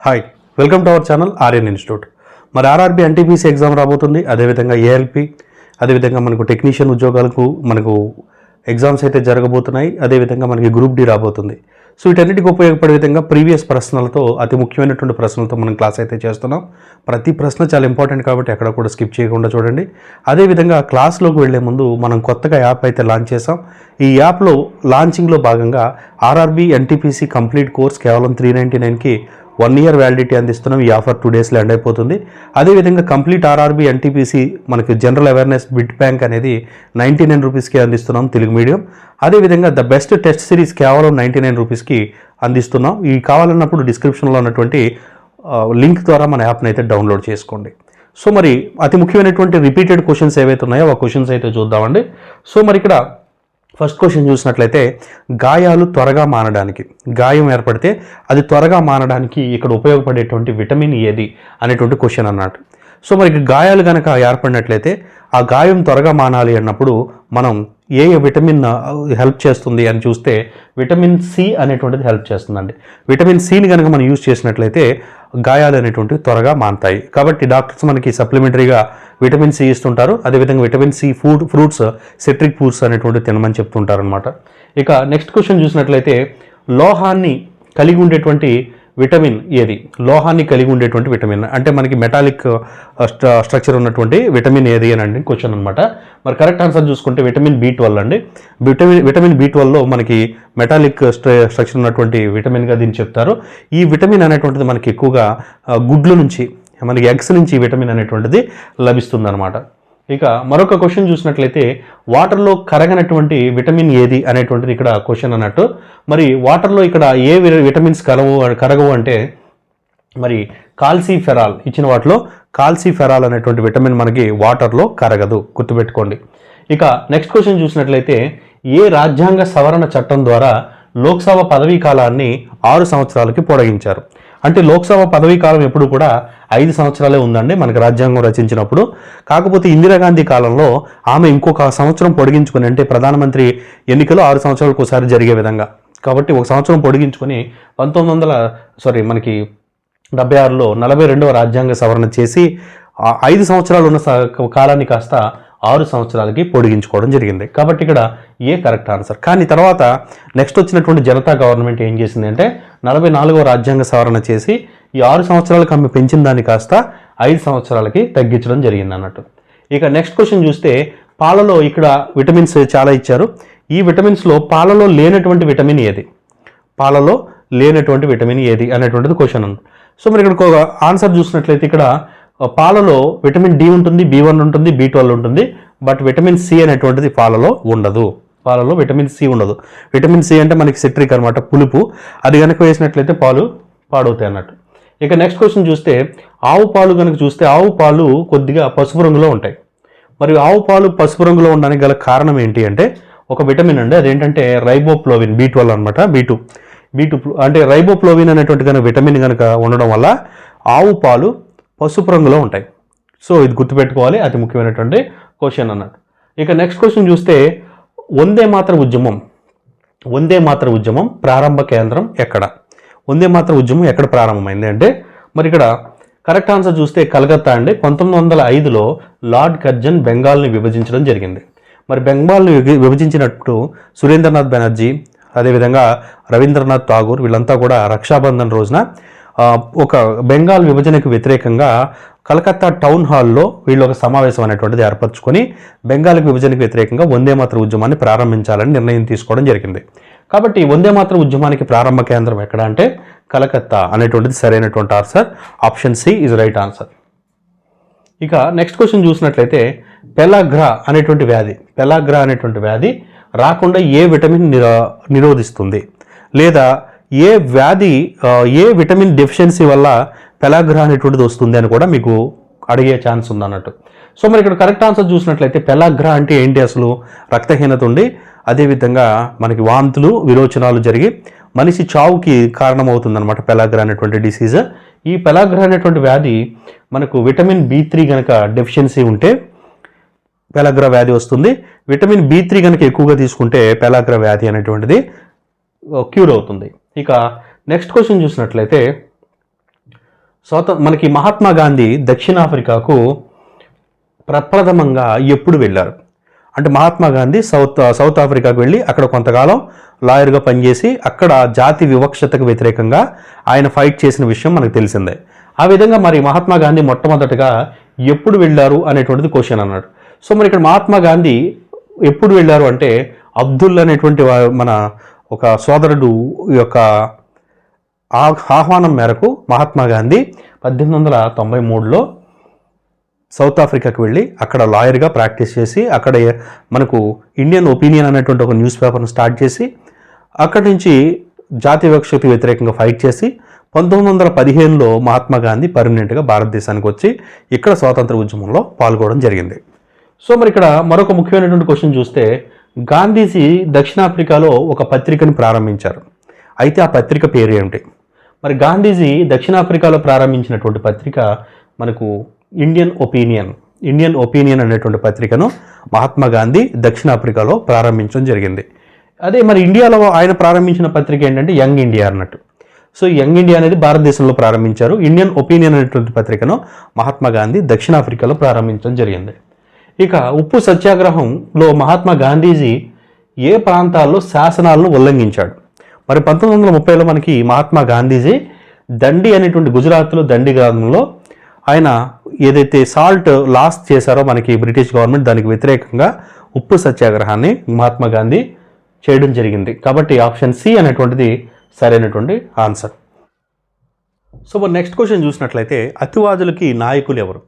Hi welcome to our channel Aryan institute మరి RRB NTPC exam రాబోతుంది. అదేవిధంగా ALP అదేవిధంగా మనకు టెక్నీషియన్ ఉద్యోగాలకు మనకు ఎగ్జామ్స్ అయితే జరగబోతున్నాయి. అదేవిధంగా మనకి గ్రూప్ డి రాబోతుంది. సో వీటన్నిటికి ఉపయోగపడే విధంగా ప్రీవియస్ ప్రశ్నలతో అతి ముఖ్యమైనటువంటి ప్రశ్నలతో మనం క్లాస్ అయితే చేస్తున్నాం. ప్రతి ప్రశ్న చాలా ఇంపార్టెంట్ కాబట్టి ఎక్కడ కూడా స్కిప్ చేయకుండా చూడండి. అదేవిధంగా క్లాస్లోకి వెళ్ళే ముందు మనం కొత్తగా యాప్ అయితే లాంచ్ చేసాం ఈ యాప్లో లాంచింగ్లో భాగంగా ఆర్ఆర్బి ఎన్టీపీసీ కంప్లీట్ కోర్స్ కేవలం త్రీ నైంటీ నైన్కి వన్ ఇయర్ వ్యాలిడిటీ అందిస్తున్నాం. ఈ ఆఫర్ టూ డేస్లో ఎండ్ అయిపోతుంది. అదేవిధంగా కంప్లీట్ ఆర్ఆర్బి ఎన్టీపీసీ మనకి జనరల్ అవేర్నెస్ బిట్ బ్యాంక్ అనేది నైంటీ నైన్ రూపీస్కి అందిస్తున్నాం తెలుగు మీడియం. అదేవిధంగా ద బెస్ట్ టెస్ట్ సిరీస్ కేవలం నైంటీ నైన్ రూపీస్కి అందిస్తున్నాం. ఈ కావాలన్నప్పుడు డిస్క్రిప్షన్లో ఉన్నటువంటి లింక్ ద్వారా మన యాప్ని అయితే డౌన్లోడ్ చేసుకోండి. సో మరి అతి ముఖ్యమైనటువంటి రిపీటెడ్ క్వశ్చన్స్ ఏవైతే ఉన్నాయో ఆ క్వశ్చన్స్ అయితే చూద్దామండి. సో మరి ఇక్కడ ఫస్ట్ క్వశ్చన్ చూసినట్లయితే గాయాలు త్వరగా మానడానికి. గాయం ఏర్పడితే అది త్వరగా మానడానికి ఇక్కడ ఉపయోగపడేటువంటి విటమిన్ ఏది అనేటువంటి క్వశ్చన్ అన్నట్టు సో మరి గాయాలు కనుక ఏర్పడినట్లయితే ఆ గాయం త్వరగా మానాలి అన్నప్పుడు మనం ఏ ఏ విటమిన్ హెల్ప్ చేస్తుంది అని చూస్తే విటమిన్ సి అనేటువంటిది హెల్ప్ చేస్తుందండి. విటమిన్ సిని కనుక మనం యూజ్ చేసినట్లయితే గాయాలు అనేటువంటివి త్వరగా మానతాయి. కాబట్టి డాక్టర్స్ మనకి సప్లిమెంటరీగా విటమిన్ సి ఇస్తుంటారు. అదేవిధంగా vitamin C food fruits citric fruits అనేటువంటి తినమని చెప్తుంటారు అనమాట ఇక నెక్స్ట్ క్వశ్చన్ చూసినట్లయితే లోహాన్ని కలిగి ఉండేటువంటి విటమిన్ ఏది? లోహాన్ని కలిగి ఉండేటువంటి విటమిన్. అంటే మనకి మెటాలిక్ స్ట్రక్చర్ ఉన్నటువంటి విటమిన్ ఏది అని అండి క్వశ్చన్ అనమాట మరి కరెక్ట్ ఆన్సర్ చూసుకుంటే విటమిన్ బి ట్వెల్వ్ అండి. విటమిన్ విటమిన్ బి ట్వెల్వ్లో మనకి మెటాలిక్ స్ట్రక్చర్ ఉన్నటువంటి విటమిన్గా దీన్ని చెప్తారు. ఈ విటమిన్ అనేటువంటిది మనకి ఎక్కువగా గుడ్ల నుంచి మనకి ఎగ్స్ నుంచి విటమిన్ అనేటువంటిది లభిస్తుందన్నమాట. ఇక మరొక క్వశ్చన్ చూసినట్లయితే వాటర్లో కరగనటువంటి విటమిన్ ఏది అనేటువంటిది ఇక్కడ క్వశ్చన్ అన్నట్టు. మరి వాటర్లో ఇక్కడ ఏ విటమిన్స్ కరవు కరగవు అంటే మరి కాల్సీఫెరాల్ ఇచ్చిన వాటిలో కాల్సీఫెరాల్ అనేటువంటి విటమిన్ మనకి వాటర్లో కరగదు గుర్తుపెట్టుకోండి. ఇక నెక్స్ట్ క్వశ్చన్ చూసినట్లయితే ఏ రాజ్యాంగ సవరణ చట్టం ద్వారా లోక్సభ పదవీ కాలాన్ని ఆరు సంవత్సరాలకి పొడిగించారు? అంటే లోక్సభ పదవీ కాలం ఎప్పుడు కూడా ఐదు సంవత్సరాలే ఉందండి మనకి రాజ్యాంగం రచించినప్పుడు. కాకపోతే ఇందిరాగాంధీ కాలంలో ఆమె ఇంకొక సంవత్సరం పొడిగించుకుని అంటే ప్రధానమంత్రి ఎన్నికలు ఆరు సంవత్సరాలకు ఒకసారి జరిగే విధంగా. కాబట్టి ఒక సంవత్సరం పొడిగించుకొని పంతొమ్మిది వందల సారీ మనకి డెబ్బై ఆరులో నలభై రెండవ రాజ్యాంగ సవరణ చేసి ఐదు సంవత్సరాలు ఉన్న స- కాలాన్ని కాస్త ఆరు సంవత్సరాలకి పొడిగించుకోవడం జరిగింది. కాబట్టి ఇక్కడ ఏ కరెక్ట్ ఆన్సర్? కానీ తర్వాత నెక్స్ట్ వచ్చినటువంటి జనతా గవర్నమెంట్ ఏం చేసింది అంటే నలభై నాలుగవ రాజ్యాంగ సవరణ చేసి ఈ ఆరు సంవత్సరాలకు ఆమె పెంచిన దాన్ని కాస్త ఐదు సంవత్సరాలకి తగ్గించడం జరిగింది అన్నట్టు. ఇక నెక్స్ట్ క్వశ్చన్ చూస్తే పాలలో ఇక్కడ విటమిన్స్ చాలా ఇచ్చారు. ఈ విటమిన్స్లో పాలలో లేనటువంటి విటమిన్ ఏది? పాలలో లేనటువంటి విటమిన్ ఏది అనేటువంటిది క్వశ్చన్ ఉంది. సో మరి ఇక్కడ ఆన్సర్ చూసినట్లయితే ఇక్కడ పాలలో విటమిన్ డి ఉంటుంది బి వన్ ఉంటుంది బి ట్వెల్వ్ ఉంటుంది బట్ విటమిన్ సి అనేటువంటిది పాలలో ఉండదు. పాలలో విటమిన్ సి ఉండదు. విటమిన్ సి అంటే మనకి సిట్రిక్ అనమాట పులుపు. అది కనుక వేసినట్లయితే పాలు పాడవుతాయి అన్నట్టు. ఇక నెక్స్ట్ క్వశ్చన్ చూస్తే ఆవు పాలు కనుక చూస్తే ఆవు పాలు కొద్దిగా పసుపు రంగులో ఉంటాయి. మరి ఆవు పాలు పసుపు రంగులో ఉండడానికి గల కారణం ఏంటి అంటే ఒక విటమిన్ అండి అదేంటంటే రైబోప్లోవిన్ బి ట్వెల్వ్ అనమాట బి టూ. బి టూ అంటే రైబోప్లోవిన్ అనేటువంటి కనుక విటమిన్ కనుక ఉండడం వల్ల ఆవు పాలు పసుపు రంగులో ఉంటాయి. సో ఇది గుర్తుపెట్టుకోవాలి. అతి ముఖ్యమైనటువంటి క్వశ్చన్ అన్నట్టు. ఇక నెక్స్ట్ క్వశ్చన్ చూస్తే వందే మాత్ర ఉద్యమం. వందే మాత్ర ఉద్యమం ప్రారంభ కేంద్రం ఎక్కడ? వందే మాత్ర ఉద్యమం ఎక్కడ ప్రారంభమైంది అంటే మరి ఇక్కడ కరెక్ట్ ఆన్సర్ చూస్తే కలకత్తా అండి. పంతొమ్మిది వందల ఐదులో లార్డ్ కర్జన్ బెంగాల్ని విభజించడం జరిగింది. మరి బెంగాల్ని విభజించినట్టు సురేంద్రనాథ్ బెనర్జీ అదేవిధంగా రవీంద్రనాథ్ ఠాగూర్ వీళ్ళంతా కూడా రక్షాబంధన్ రోజున ఒక బెంగాల్ విభజనకు వ్యతిరేకంగా కలకత్తా టౌన్ హాల్లో వీళ్ళు ఒక సమావేశం అనేటువంటిది ఏర్పరచుకొని బెంగాల్ విభజనకు వ్యతిరేకంగా వందే మాత్ర ఉద్యమాన్ని ప్రారంభించాలని నిర్ణయం తీసుకోవడం జరిగింది. కాబట్టి వందే మాత్ర ఉద్యమానికి ప్రారంభ కేంద్రం ఎక్కడ అంటే కలకత్తా అనేటువంటిది సరైనటువంటి answer. Option C is right answer. ఇక నెక్స్ట్ క్వశ్చన్ చూసినట్లయితే పెలాగ్రా అనేటువంటి వ్యాధి పెలాగ్రా అనేటువంటి వ్యాధి రాకుండా ఏ విటమిన్ నిరో నిరోధిస్తుంది? లేదా ఏ వ్యాధి ఏ విటమిన్ డెఫిషియన్సీ వల్ల పెలాగ్రహ అనేటువంటిది వస్తుంది అని కూడా మీకు అడిగే ఛాన్స్ ఉందన్నట్టు. సో మరి ఇక్కడ కరెక్ట్ ఆన్సర్ చూసినట్లయితే పెలాగ్రహ అంటే ఏంటి అసలు? రక్తహీనత ఉండి అదేవిధంగా మనకి వాంతులు విరోచనాలు జరిగి మనిషి చావుకి కారణమవుతుందన్నమాట పెలాగ్రహ అనేటువంటి డిసీజ్. ఈ పెలాగ్రహ అనేటువంటి వ్యాధి మనకు విటమిన్ బి త్రీ కనుక డెఫిషియన్సీ ఉంటే పెలాగ్ర వ్యాధి వస్తుంది. విటమిన్ బి త్రీ కనుక ఎక్కువగా తీసుకుంటే పెలాగ్ర వ్యాధి అనేటువంటిది క్యూర్ అవుతుంది. ఇక నెక్స్ట్ క్వశ్చన్ చూసినట్లయితే స్వత మనకి మహాత్మా గాంధీ దక్షిణాఫ్రికాకు ప్రప్రథమంగా ఎప్పుడు వెళ్ళారు? అంటే మహాత్మా గాంధీ సౌత్ సౌత్ ఆఫ్రికాకు వెళ్ళి అక్కడ కొంతకాలం లాయర్గా పనిచేసి అక్కడ జాతి వివక్షతకు వ్యతిరేకంగా ఆయన ఫైట్ చేసిన విషయం మనకు తెలిసిందే. ఆ విధంగా మరి మహాత్మా గాంధీ మొట్టమొదటగా ఎప్పుడు వెళ్ళారు అనేటువంటిది క్వశ్చన్ అన్నాడు. సో మరి ఇక్కడ మహాత్మా గాంధీ ఎప్పుడు వెళ్ళారు అంటే అబ్దుల్ అనేటువంటి మన ఒక సోదరుడు యొక్క ఆహ్వానం మేరకు మహాత్మా గాంధీ పద్దెనిమిది వందల తొంభై మూడులో సౌత్ ఆఫ్రికాకి వెళ్ళి అక్కడ లాయర్గా ప్రాక్టీస్ చేసి అక్కడ మనకు ఇండియన్ ఒపీనియన్ అనేటువంటి ఒక న్యూస్ పేపర్ను స్టార్ట్ చేసి అక్కడి నుంచి జాతి వివక్షకి వ్యతిరేకంగా ఫైట్ చేసి పంతొమ్మిది వందల పదిహేనులో మహాత్మా గాంధీ పర్మనెంట్గా భారతదేశానికి వచ్చి ఇక్కడ స్వాతంత్ర ఉద్యమంలో పాల్గొనడం జరిగింది. సో మరి ఇక్కడ మరొక ముఖ్యమైనటువంటి క్వశ్చన్ చూస్తే గాంధీజీ దక్షిణాఫ్రికాలో ఒక పత్రికను ప్రారంభించారు. అయితే ఆ పత్రిక పేరు ఏమిటి మరి గాంధీజీ దక్షిణాఫ్రికాలో ప్రారంభించినటువంటి పత్రిక మనకు ఇండియన్ ఒపీనియన్ ఇండియన్ ఒపీనియన్ అనేటువంటి పత్రికను మహాత్మా గాంధీ దక్షిణాఫ్రికాలో ప్రారంభించడం జరిగింది. అదే మరి ఇండియాలో ఆయన ప్రారంభించిన పత్రిక ఏంటంటే యంగ్ ఇండియా అన్నట్టు. సో యంగ్ ఇండియా అనేది భారతదేశంలో ప్రారంభించారు. ఇండియన్ ఒపీనియన్ అనేటువంటి పత్రికను మహాత్మా గాంధీ దక్షిణాఫ్రికాలో ప్రారంభించడం జరిగింది. ఇక ఉప్పు సత్యాగ్రహంలో మహాత్మా గాంధీజీ ఏ ప్రాంతాల్లో శాసనాలను ఉల్లంఘించాడు? మరి పంతొమ్మిది వందల ముప్పైలో మనకి మహాత్మా గాంధీజీ దండి అనేటువంటి గుజరాత్లో దండి గ్రామంలో ఆయన ఏదైతే సాల్ట్ లాస్ చేశారో మనకి బ్రిటిష్ గవర్నమెంట్ దానికి వ్యతిరేకంగా ఉప్పు సత్యాగ్రహాన్ని మహాత్మా గాంధీ చేయడం జరిగింది. కాబట్టి ఆప్షన్ సి అనేటువంటిది సరైనటువంటి ఆన్సర్. సో మరి నెక్స్ట్ క్వశ్చన్ చూసినట్లయితే అతివాదులకి నాయకులు ఎవరు?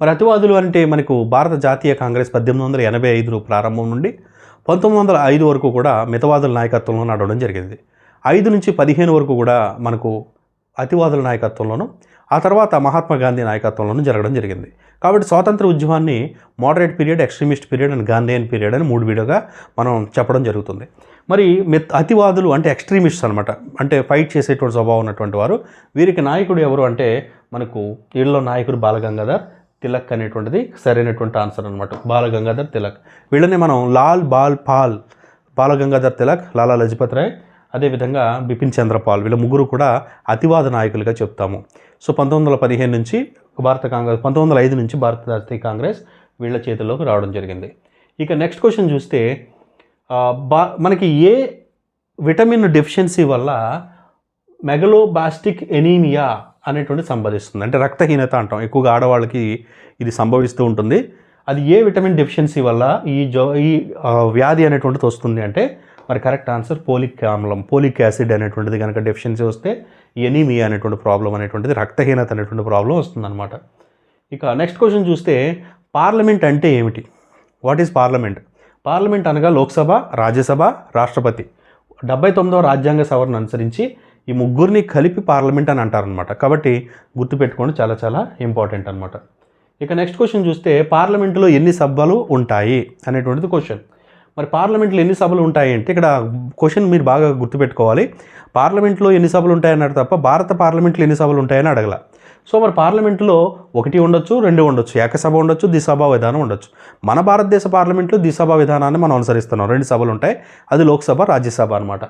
మరి అతివాదులు అంటే మనకు భారత జాతీయ కాంగ్రెస్ పద్దెనిమిది వందల ఎనభై ఐదు ప్రారంభం నుండి పంతొమ్మిది వందల ఐదు వరకు కూడా మితవాదుల నాయకత్వంలో నడవడం జరిగింది. ఐదు నుంచి పదిహేను వరకు కూడా మనకు అతివాదుల నాయకత్వంలోనూ ఆ తర్వాత మహాత్మా గాంధీ నాయకత్వంలోనూ జరగడం జరిగింది. కాబట్టి స్వాతంత్ర ఉద్యమాన్ని moderate period extremist period and Gandhian period అని మూడు వీడియోగా మనం చెప్పడం జరుగుతుంది. మరి మిత్ అతివాదులు అంటే ఎక్స్ట్రీమిస్ట్స్ అనమాట అంటే ఫైట్ చేసేటువంటి స్వభావం ఉన్నటువంటి వారు. వీరికి నాయకుడు ఎవరు అంటే మనకు వీళ్ళలో నాయకుడు బాలగంగాధర్ తిలక్ అనేటువంటిది సరైనటువంటి ఆన్సర్ అనమాట బాలగంగాధర్ తిలక్. వీళ్ళని మనం లాల్ బాల్ పాల్ బాలగంగాధర్ తిలక్ లాలా లజపత్ రాయ్ అదేవిధంగా బిపిన్ చంద్రపాల్ వీళ్ళ ముగ్గురు కూడా అతివాద నాయకులుగా చెప్తాము. సో పంతొమ్మిది వందల పదిహేను నుంచి భారత కాంగ్రెస్ పంతొమ్మిది వందల ఐదు నుంచి భారత జాతీయ కాంగ్రెస్ వీళ్ళ చేతుల్లోకి రావడం జరిగింది. ఇక నెక్స్ట్ క్వశ్చన్ చూస్తే బా మనకి ఏ విటమిన్ డెఫిషియన్సీ వల్ల మెగలోబాస్టిక్ ఎనీమియా అనేటువంటి సంభవిస్తుంది. అంటే రక్తహీనత అంటాం. ఎక్కువగా ఆడవాళ్ళకి ఇది సంభవిస్తూ ఉంటుంది. అది ఏ విటమిన్ డెఫిషియన్సీ వల్ల ఈ జో ఈ వ్యాధి అనేటువంటిది వస్తుంది అంటే మరి కరెక్ట్ ఆన్సర్ పోలిక్ ఆమ్లం పోలిక్ యాసిడ్ అనేటువంటిది కనుక డెఫిషియన్సీ వస్తే ఎనీమియా అనేటువంటి ప్రాబ్లం అనేటువంటిది రక్తహీనత అనేటువంటి ప్రాబ్లం వస్తుందన్నమాట. ఇక నెక్స్ట్ క్వశ్చన్ చూస్తే పార్లమెంట్ అంటే ఏమిటి? What is parliament? పార్లమెంట్ అనగా లోక్సభ రాజ్యసభ రాష్ట్రపతి. డెబ్బై తొమ్మిదవ రాజ్యాంగ సవరణ అనుసరించి ఈ ముగ్గురిని కలిపి పార్లమెంట్ అని అంటారనమాట కాబట్టి గుర్తుపెట్టుకోండి చాలా చాలా ఇంపార్టెంట్ అనమాట ఇక నెక్స్ట్ క్వశ్చన్ చూస్తే పార్లమెంటులో ఎన్ని సభలు ఉంటాయి అనేటువంటిది క్వశ్చన్. మరి పార్లమెంట్లో ఎన్ని సభలు ఉంటాయి అంటే ఇక్కడ క్వశ్చన్ మీరు బాగా గుర్తుపెట్టుకోవాలి. పార్లమెంట్లో ఎన్ని సభలు ఉంటాయన్నారు తప్ప భారత పార్లమెంట్లో ఎన్ని సభలు ఉంటాయని అడగల. సో మరి పార్లమెంట్లో ఒకటి ఉండొచ్చు రెండు ఉండొచ్చు ఏకసభ ఉండొచ్చు దిసభా విధానం ఉండొచ్చు. మన భారతదేశ పార్లమెంట్లో దిసభా విధానాన్ని మనం అనుసరిస్తున్నాం. రెండు సభలు ఉంటాయి అది లోక్సభ రాజ్యసభ అనమాట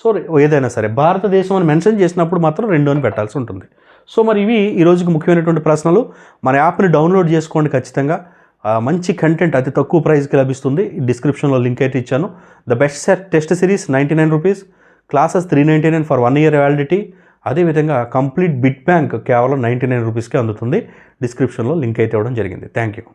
సో ఏదైనా సరే. భారతదేశం అని మెన్షన్ చేసినప్పుడు మాత్రం రెండు అని పెట్టాల్సి ఉంటుంది. సో మరి ఇవి ఈ రోజుకి ముఖ్యమైనటువంటి ప్రశ్నలు. మన యాప్ని డౌన్లోడ్ చేసుకోండి ఖచ్చితంగా. మంచి కంటెంట్ అతి తక్కువ ప్రైస్కి లభిస్తుంది. డిస్క్రిప్షన్లో లింక్ అయితే ఇచ్చాను. The best set test series ninety nine rupees classes three ninety nine for one year validity అదేవిధంగా కంప్లీట్ బిట్ బ్యాంక్ కేవలం నైంటీ నైన్ రూపీస్కే అందుతుంది. డిస్క్రిప్షన్లో లింక్ అయితే ఇవ్వడం జరిగింది. Thank you